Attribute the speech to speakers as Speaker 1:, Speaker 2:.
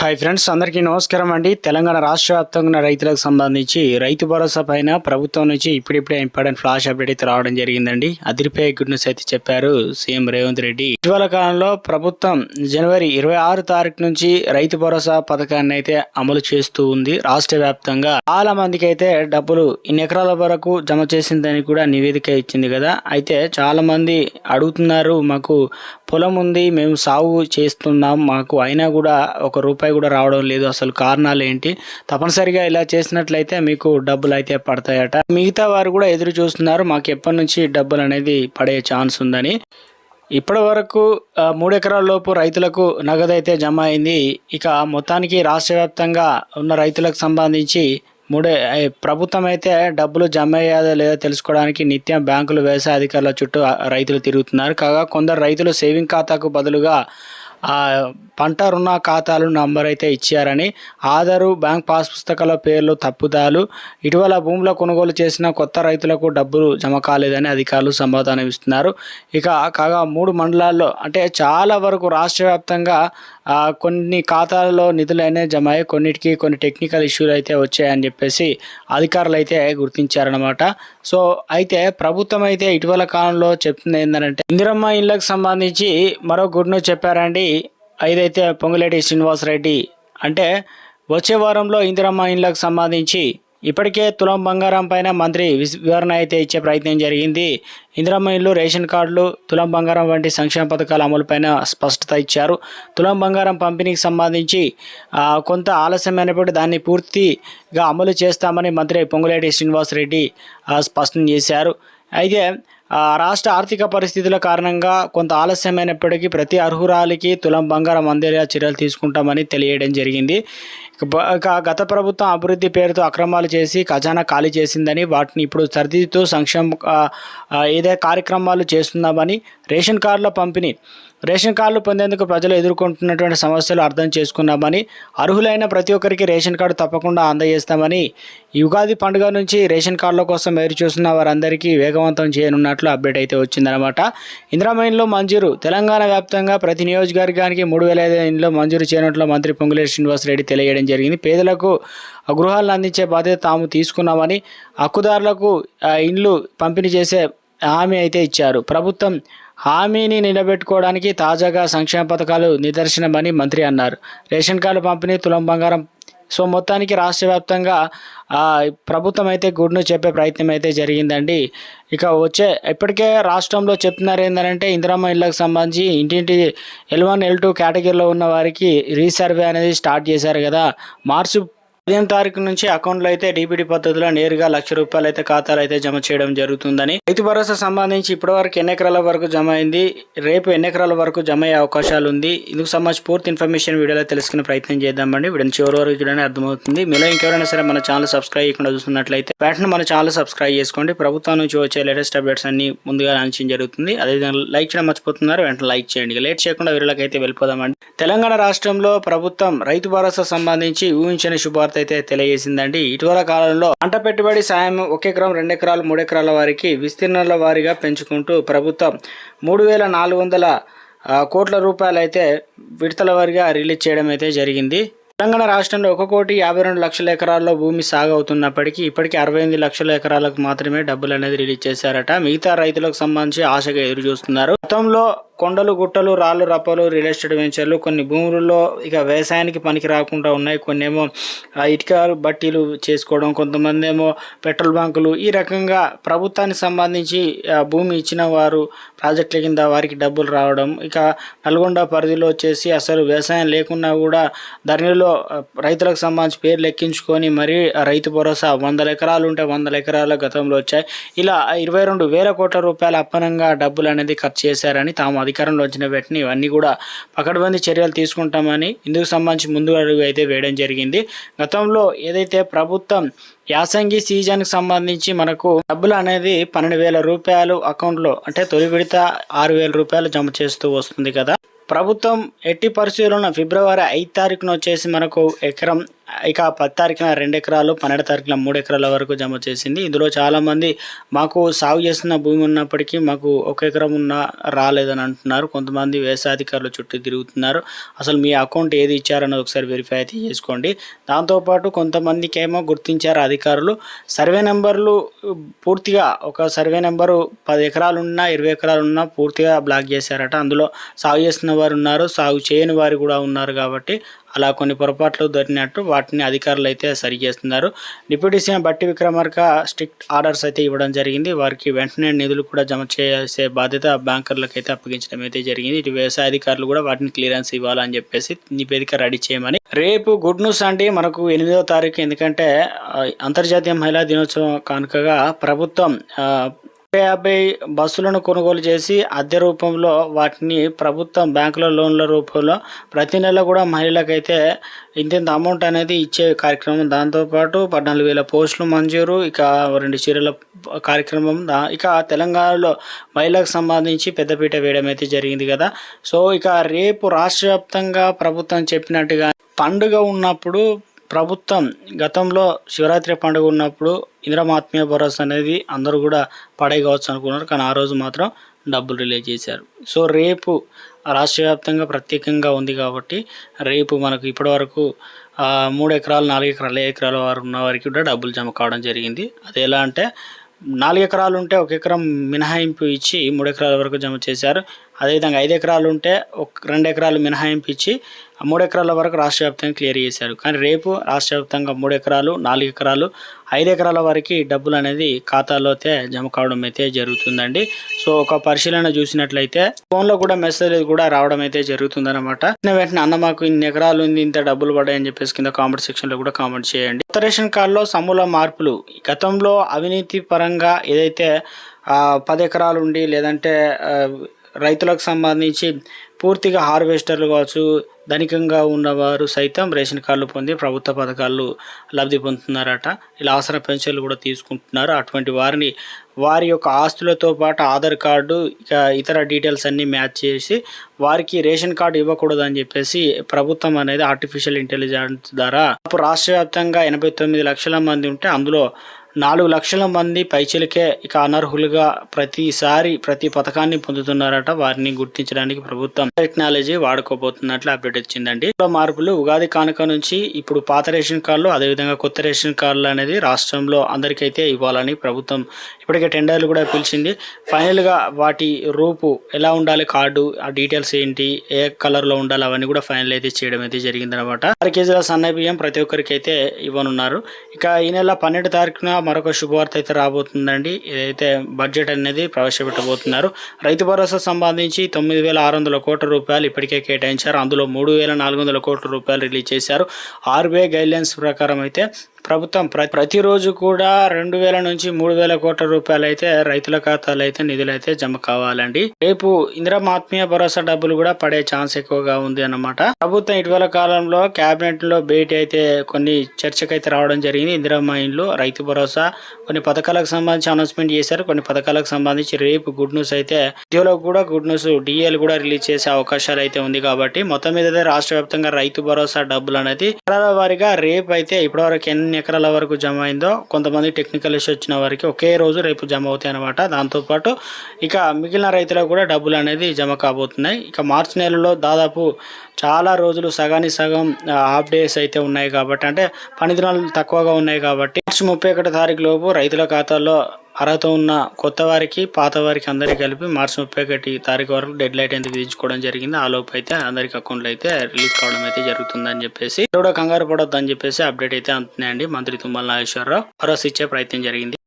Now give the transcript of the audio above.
Speaker 1: Hi friends అందరికీ నమస్కారం అండి. తెలంగాణ రాష్ట్ర వ్యాప్తంగా రైతులకు సంబంధించి రైతు భరోసా పైన ప్రభుత్వం నుంచి ఇప్పుడిప్పుడే ఇంపార్టెంట్ ఫ్లాష్ అప్డేట్ అయితే రావడం జరిగిందండి. అదిరిపోయే గుడ్ న్యూస్ అయితే చెప్పారు సీఎం రేవంత్ రెడ్డి. ఇటీవల కాలంలో ప్రభుత్వం జనవరి ఇరవై ఆరు తారీఖు నుంచి రైతు భరోసా పథకాన్ని అయితే అమలు చేస్తూ ఉంది. రాష్ట్ర వ్యాప్తంగా చాలా మందికి అయితే డబ్బులు ఇన్ని ఎకరాల వరకు జమ చేసిందని కూడా నివేదిక ఇచ్చింది కదా. అయితే చాలా మంది అడుగుతున్నారు మాకు పొలం ఉంది మేము సాగు చేస్తున్నాం మాకు అయినా కూడా ఒక రూపాయి కూడా రావడం లేదు. అసలు కారణాలు ఏంటి? తప్పనిసరిగా ఇలా చేసినట్లయితే మీకు డబ్బులు అయితే పడతాయట. మిగతా వారు కూడా ఎదురు చూస్తున్నారు. మాకు ఎప్పటి నుంచి డబ్బులు అనేది పడే ఛాన్స్ ఉందని. ఇప్పటి వరకు ఆ, లోపు రైతులకు నగదు అయితే జమ అయింది. ఇక మొత్తానికి రాష్ట్ర వ్యాప్తంగా ఉన్న రైతులకు సంబంధించి మూడే ప్రభుత్వం అయితే డబ్బులు జమ అయ్యాదో లేదో తెలుసుకోవడానికి నిత్యం బ్యాంకులు వ్యవసాయ అధికారుల చుట్టూ రైతులు తిరుగుతున్నారు. కాగా కొందరు రైతులు సేవింగ్ ఖాతాకు బదులుగా పంట రుణ ఖాతాలు నంబర్ అయితే ఇచ్చారని ఆధారు బ్యాంక్ పాస్ పుస్తకాల పేర్లు తప్పుదాలు ఇటీవల భూముల కొనుగోలు చేసిన కొత్త రైతులకు డబ్బులు జమ కాలేదని అధికారులు సమాధానం ఇస్తున్నారు. ఇక కాగా మూడు మండలాల్లో అంటే చాలా వరకు రాష్ట్ర వ్యాప్తంగా కొన్ని ఖాతాలలో నిధులు అనేవి జమ అయ్యి కొన్నిటికి కొన్ని టెక్నికల్ ఇష్యూలు అయితే వచ్చాయని చెప్పేసి అధికారులు అయితే గుర్తించారనమాట సో అయితే ప్రభుత్వం అయితే ఇటీవల కాలంలో చెప్తుంది ఏంటంటే ఇందిరమ్మ ఇళ్ళకు సంబంధించి మరో గుడ్ న్యూస్ చెప్పారండి. ఐదైతే పొంగులేటి శ్రీనివాసరెడ్డి అంటే వచ్చే వారంలో ఇందిరమ్మ ఇండ్లకు సంబంధించి ఇప్పటికే తులం బంగారం పైన మంత్రి వివరణ అయితే ఇచ్చే ప్రయత్నం జరిగింది. ఇందిరమ్మ ఇల్లు రేషన్ కార్డులు తులం బంగారం వంటి సంక్షేమ పథకాల అమలుపైన స్పష్టత ఇచ్చారు. తులం బంగారం పంపిణీకి సంబంధించి కొంత ఆలస్యమైనప్పుడు దాన్ని పూర్తిగా అమలు చేస్తామని మంత్రి పొంగులేటి శ్రీనివాసరెడ్డి రెడ్డి స్పష్టం చేశారు. అయితే రాష్ట్ర ఆర్థిక పరిస్థితుల కారణంగా కొంత ఆలస్యమైనప్పటికీ ప్రతి అర్హురాలికి తులం బంగారం అందేలా చర్యలు తీసుకుంటామని తెలియడం జరిగింది. గత ప్రభుత్వం అభివృద్ధి పేరుతో అక్రమాలు చేసి ఖజానా ఖాళీ చేసిందని వాటిని ఇప్పుడు సరిదిద్దుతూ సంక్షేమ ఆ, ఏదే కార్యక్రమాలు చేస్తున్నామని రేషన్ కార్డుల పంపిణీ రేషన్ కార్డులు పొందేందుకు ప్రజలు ఎదుర్కొంటున్నటువంటి సమస్యలు అర్థం చేసుకున్నామని అర్హులైన ప్రతి ఒక్కరికి రేషన్ కార్డు తప్పకుండా అందజేస్తామని యుగాది ఉగాది పండుగ నుంచి రేషన్ కార్డుల కోసం ఎదురు చూస్తున్న వారందరికీ వేగవంతం చేయనున్నట్లు అప్డేట్ అయితే వచ్చిందనమాట ఇంద్రామైన్లో మంజూరు తెలంగాణ వ్యాప్తంగా ప్రతి నియోజకవర్గానికి మూడు వేల ఐదు మంజూరు చేయనున్నట్లు మంత్రి పొంగులేరు శ్రీనివాసరెడ్డి తెలియడం జరిగింది. పేదలకు గృహాలను అందించే బాధ్యత తాము తీసుకున్నామని హక్కుదారులకు ఇండ్లు పంపిణీ చేసే హామీ అయితే ఇచ్చారు. ప్రభుత్వం హామీని నిలబెట్టుకోవడానికి తాజాగా సంక్షేమ పథకాలు నిదర్శనమని మంత్రి అన్నారు. రేషన్ కార్డు పంపిణీ తులం బంగారం సో మొత్తానికి రాష్ట్ర వ్యాప్తంగా ప్రభుత్వం అయితే గుడ్ను చెప్పే ప్రయత్నం అయితే జరిగిందండి. ఇక వచ్చే ఇప్పటికే రాష్ట్రంలో చెప్తున్నారు ఏంటంటే ఇందిరమ్మ ఇళ్ళకు సంబంధించి ఇంటింటి ఎల్ వన్ ఎల్ టూ కేటగిరీలో ఉన్న వారికి రీసర్వే అనేది స్టార్ట్ చేశారు కదా. మార్చి పదిహేను తారీఖు నుంచి అకౌంట్లో అయితే డీబీటీ పద్ధతిలో నేరుగా లక్ష రూపాయలు అయితే ఖాతాలు అయితే జమ చేయడం జరుగుతుందని. రైతు భరోసా సంబంధించి ఇప్పటి వరకు ఎన్ని ఎకరాల వరకు జమ అయింది. రేపు ఎన్ని ఎకరాల వరకు జమ అయ్యే అవకాశాలు ఉంది. ఇందుకు సంబంధించి పూర్తి ఇన్ఫర్మేషన్ వీడియోలో తెలుసుకునే ప్రయత్నం చేద్దామండి. వీడిని చివరి వరకు చూడడానికి అర్థమవుతుంది. మీలో ఇంకెవరైనా సరే మన ఛానల్ సబ్స్క్రైబ్ చేయకుండా చూస్తున్నట్లయితే వెంటనే మన ఛానల్ సబ్స్క్రైబ్ చేసుకోండి. ప్రభుత్వం నుంచి వచ్చే లేటెస్ట్ అప్డేట్స్ అన్ని ముందుగా లాంచింగ్ జరుగుతుంది. అదేవిధంగా లైక్ చేయడం మర్చిపోతున్నారు. వెంటనే లైక్ చేయండి. లేట్ చేయకుండా వీళ్ళకైతే వెళ్ళిపోదామండి. తెలంగాణ రాష్ట్రంలో ప్రభుత్వం రైతు భరోసా సంబంధించి ఊహించని శుభార్త అయితే తెలియజేసిందండి. ఇటీవల కాలంలో పంట పెట్టుబడి సాయం ఒక ఎకరం రెండు ఎకరాలు మూడు ఎకరాల వారికి విస్తీర్ణాల వారీగా పెంచుకుంటూ ప్రభుత్వం మూడు వేల నాలుగు వందల కోట్ల రూపాయలు అయితే విడతల వారిగా రిలీజ్ చేయడం అయితే జరిగింది. తెలంగాణ రాష్ట్రంలో ఒక కోటి యాభై రెండు లక్షల ఎకరాల్లో భూమి సాగు అవుతున్నప్పటికీ ఇప్పటికీ అరవై ఎనిమిది లక్షల ఎకరాలకు మాత్రమే డబ్బులు అనేది రిలీజ్ చేశారట. మిగతా రైతులకు సంబంధించి ఆశగా ఎదురు చూస్తున్నారు గతంలో కొండలు గుట్టలు రాళ్ళు రప్పలు రియల్ ఎస్టేట్ వెంచర్లు కొన్ని భూములలో ఇక వ్యవసాయానికి పనికి రాకుండా ఉన్నాయి. కొన్ని ఏమో ఆ, ఇటుక బట్టీలు చేసుకోవడం కొంతమంది ఏమో పెట్రోల్ బంకులు. ఈ రకంగా ప్రభుత్వానికి సంబంధించి భూమి ఇచ్చిన వారు ప్రాజెక్టుల కింద వారికి డబ్బులు రావడం ఇక నల్గొండ పరిధిలో వచ్చేసి అసలు వ్యవసాయం లేకున్నా కూడా ధరణిలో రైతులకు సంబంధించి పేరు లెక్కించుకొని మరీ రైతు భరోసా వందల ఎకరాలు ఉంటే వందల ఎకరాల గతంలో వచ్చాయి. ఇలా ఇరవై రెండు వేల కోట్ల రూపాయల అప్పనంగా డబ్బులు అనేది ఖర్చు చేశారని తాము అధికారంలో వచ్చిన వెంటనే ఇవన్నీ కూడా పకడ్బందీ చర్యలు తీసుకుంటామని ఇందుకు సంబంధించి ముందు అడుగు అయితే వేయడం జరిగింది. గతంలో ఏదైతే ప్రభుత్వం యాసంగి సీజన్కి సంబంధించి మనకు డబ్బులు అనేది పన్నెండు వేల రూపాయలు అకౌంట్లో అంటే తొలి విడత ఆరు వేల రూపాయలు జమ చేస్తూ వస్తుంది కదా. ప్రభుత్వం ఎట్టి పరిస్థితుల్లో ఫిబ్రవరి ఐదు తారీఖున వచ్చేసి మనకు ఎకరం ఇక పది తారీఖున రెండు ఎకరాలు పన్నెండు తారీఖున మూడు ఎకరాల వరకు జమ చేసింది. ఇందులో చాలామంది మాకు సాగు చేస్తున్న భూమి ఉన్నప్పటికీ మాకు ఒక ఎకరం ఉన్న రాలేదని అంటున్నారు. కొంతమంది వ్యవసాయాధికారులు చుట్టూ తిరుగుతున్నారు. అసలు మీ అకౌంట్ ఏది ఇచ్చారన్నది ఒకసారి వెరిఫై అయితే చేసుకోండి. దాంతోపాటు కొంతమందికి ఏమో గుర్తించారు అధికారులు. సర్వే నెంబర్లు పూర్తిగా ఒక సర్వే నెంబరు పది ఎకరాలున్నా ఇరవై ఎకరాలున్నా పూర్తిగా బ్లాక్ చేశారట. అందులో సాగు చేస్తున్న వారు ఉన్నారు. సాగు చేయని వారు కూడా ఉన్నారు కాబట్టి అలా కొన్ని పొరపాట్లు దొరికినట్టు వాటిని అధికారులు అయితే సరి చేస్తున్నారు. డిప్యూటీ సీఎం బట్టి విక్రమార్క స్ట్రిక్ట్ ఆర్డర్స్ అయితే ఇవ్వడం జరిగింది. వారికి వెంటనే నిధులు కూడా జమ చేసే బాధ్యత బ్యాంకర్లకు అయితే అప్పగించడం అయితే జరిగింది. ఇటు వ్యవసాయ అధికారులు కూడా వాటిని క్లియరెన్స్ ఇవ్వాలని చెప్పేసి నివేదిక రెడీ చేయమని. రేపు గుడ్ న్యూస్ అండి. మనకు ఎనిమిదో తారీఖు ఎందుకంటే అంతర్జాతీయ మహిళా దినోత్సవం కానుకగా ప్రభుత్వం యాభై బస్సులను కొనుగోలు చేసి అద్దె రూపంలో వాటిని ప్రభుత్వం బ్యాంకుల లోన్ల రూపంలో ప్రతి నెల కూడా మహిళలకైతే ఇంతింత అమౌంట్ అనేది ఇచ్చే కార్యక్రమం. దాంతోపాటు పద్నాలుగు వేల పోస్టులు మంజూరు. ఇక రెండు చీరల కార్యక్రమం దా ఇక తెలంగాణలో మహిళలకు సంబంధించి పెద్దపీట వేయడం అయితే జరిగింది కదా. సో ఇక రేపు రాష్ట్ర వ్యాప్తంగా ప్రభుత్వం చెప్పినట్టుగా పండుగ ఉన్నప్పుడు ప్రభుత్వం గతంలో శివరాత్రి పండుగ ఉన్నప్పుడు ఇంద్రమాత్మీయ భరోసా అనేది అందరూ కూడా పడేయవచ్చు అనుకున్నారు. కానీ ఆ రోజు మాత్రం డబ్బులు రిలీజ్ చేశారు. సో రేపు రాష్ట్ర వ్యాప్తంగా ప్రత్యేకంగా ఉంది కాబట్టి రేపు మనకు ఇప్పటివరకు మూడు ఎకరాలు నాలుగు ఎకరాలు ఏ ఎకరాల వారు ఉన్న వారికి కూడా డబ్బులు జమ కావడం జరిగింది. అది ఎలా అంటే నాలుగు ఎకరాలు ఉంటే ఒక ఎకరం మినహాయింపు ఇచ్చి మూడు ఎకరాల వరకు జమ చేశారు. అదేవిధంగా ఐదు ఎకరాలు ఉంటే ఒక రెండు ఎకరాలు మినహాయింపు ఇచ్చి ఆ మూడు ఎకరాల వరకు రాష్ట్ర వ్యాప్తంగా క్లియర్ చేశారు. కానీ రేపు రాష్ట్ర వ్యాప్తంగా మూడు ఎకరాలు నాలుగు ఎకరాలు ఐదు ఎకరాల వరకు డబ్బులు అనేది ఖాతాలో అయితే జమ కావడం అయితే జరుగుతుందండి. సో ఒక పరిశీలన చూసినట్లయితే ఫోన్లో కూడా మెసేజ్ కూడా రావడం అయితే జరుగుతుందన్నమాట. వెంటనే వెంటనే అన్న మాకు ఇన్ని ఎకరాలు ఉంది ఇంత డబ్బులు పడ్డాయని చెప్పేసి కింద కామెంట్ సెక్షన్లో కూడా కామెంట్ చేయండి. కొత్త రేషన్ కార్డులో సమూల మార్పులు. గతంలో అవినీతి పరంగా ఏదైతే పది ఎకరాలు ఉండి లేదంటే రైతులకు సంబంధించి పూర్తిగా హార్వెస్టర్లు కావచ్చు ధనికంగా ఉన్నవారు సైతం రేషన్ కార్డులు పొంది ప్రభుత్వ పథకాలు లబ్ధి పొందుతున్నారట. ఇలా అవసర పెన్షన్లు కూడా తీసుకుంటున్నారు. అటువంటి వారిని వారి యొక్క ఆస్తులతో పాటు ఆధార్ కార్డు ఇక ఇతర డీటెయిల్స్ అన్నీ మ్యాచ్ చేసి వారికి రేషన్ కార్డు ఇవ్వకూడదు అని చెప్పేసి ప్రభుత్వం అనేది ఆర్టిఫిషియల్ ఇంటెలిజెన్స్ ద్వారా అప్పుడు రాష్ట్ర వ్యాప్తంగా ఎనభై తొమ్మిది లక్షల మంది ఉంటే అందులో నాలుగు లక్షల మంది పైచిలకే ఇక అనర్హులుగా ప్రతిసారి ప్రతి పథకాన్ని పొందుతున్నారట. వారిని గుర్తించడానికి ప్రభుత్వం టెక్నాలజీ వాడుకోబోతున్నట్లు అప్డేట్ వచ్చిందండి మార్పులు ఉగాది కానుక నుంచి ఇప్పుడు పాత రేషన్ కార్డులు అదేవిధంగా కొత్త రేషన్ కార్డులు అనేది రాష్ట్రంలో అందరికైతే ఇవ్వాలని ప్రభుత్వం ఇప్పటికే టెండర్లు కూడా పిలిచింది. ఫైనల్గా వాటి రూపు ఎలా ఉండాలి కార్డు ఆ డీటెయిల్స్ ఏంటి ఏ కలర్లో ఉండాలి అవన్నీ కూడా ఫైనల్ అయితే చేయడం అయితే జరిగిందనమాట ఆరు కేజీల సన్న బియ్యం ప్రతి ఒక్కరికి అయితే ఇవ్వనున్నారు. ఇక ఈ నెల పన్నెండు తారీఖున మరొక శుభవార్త అయితే రాబోతుందండి. ఏదైతే బడ్జెట్ అనేది ప్రవేశపెట్టబోతున్నారు. రైతు భరోసా సంబంధించి తొమ్మిది వేల ఆరు వందల కోట్ల రూపాయలు ఇప్పటికే కేటాయించారు. అందులో మూడు వేల నాలుగు వందల కోట్ల రూపాయలు రిలీజ్ చేశారు. ఆర్బీఐ గైడ్లైన్స్ ప్రకారం అయితే ప్రభుత్వం ప్ర ప్రతిరోజు కూడా రెండు వేల నుంచి మూడు వేల కోట్ల రూపాయలు అయితే రైతుల ఖాతాలు అయితే నిధులు అయితే జమ కావాలండి. రేపు ఇందిరమ్మ ఆత్మీయ భరోసా డబ్బులు కూడా పడే ఛాన్స్ ఎక్కువగా ఉంది అన్నమాట. ప్రభుత్వం ఇటీవల కాలంలో కేబినెట్లో భేటీ అయితే కొన్ని చర్చకైతే రావడం జరిగింది. ఇందిరమ్మ ఇండ్లు రైతు భరోసా కొన్ని పథకాలకు సంబంధించి అనౌన్స్మెంట్ చేశారు. కొన్ని పథకాలకు సంబంధించి రేపు గుడ్ న్యూస్ అయితే ఉద్యోగులకు కూడా గుడ్ న్యూస్ డిఎల్ కూడా రిలీజ్ చేసే అవకాశాలు అయితే ఉంది కాబట్టి మొత్తం మీద అయితే రాష్ట్ర వ్యాప్తంగా రైతు భరోసా డబ్బులు అనేది వారిగా రేపు అయితే ఇప్పటివరకు ఎన్ని ఎకరాల వరకు జమ అయిందో కొంతమంది టెక్నికల్ ఇష్యూ వచ్చిన వారికి ఒకే రోజు రేపు జమ అవుతాయి అనమాట దాంతోపాటు ఇక మిగిలిన రైతులకు కూడా డబ్బులు అనేది జమ కాబోతున్నాయి. ఇక మార్చి నెలలో దాదాపు చాలా రోజులు సగానికి సగం హాఫ్ డేస్ అయితే ఉన్నాయి కాబట్టి అంటే పని దినాలు తక్కువగా ఉన్నాయి కాబట్టి మార్చి ముప్పై ఒకటి తారీఖు లోపు రైతుల ఖాతాల్లో అర్హత ఉన్న కొత్త వారికి పాత వారికి అందరికీ కలిపి మార్చి ముప్పై ఒకటి తారీఖు వరకు డెడ్ లైట్ అయితే విధించుకోవడం జరిగింది ఆ లోపు అయితే అందరికి అకౌంట్లు అయితే రిలీజ్ కావడం అయితే జరుగుతుందని చెప్పేసి కూడా కంగారు పడొద్దని అని చెప్పేసి అప్డేట్ అయితే అందుతున్నాయండి మంత్రి తుమ్మల నాగేశ్వరరావు. భరోసా ఇచ్చే ప్రయత్నం జరిగింది.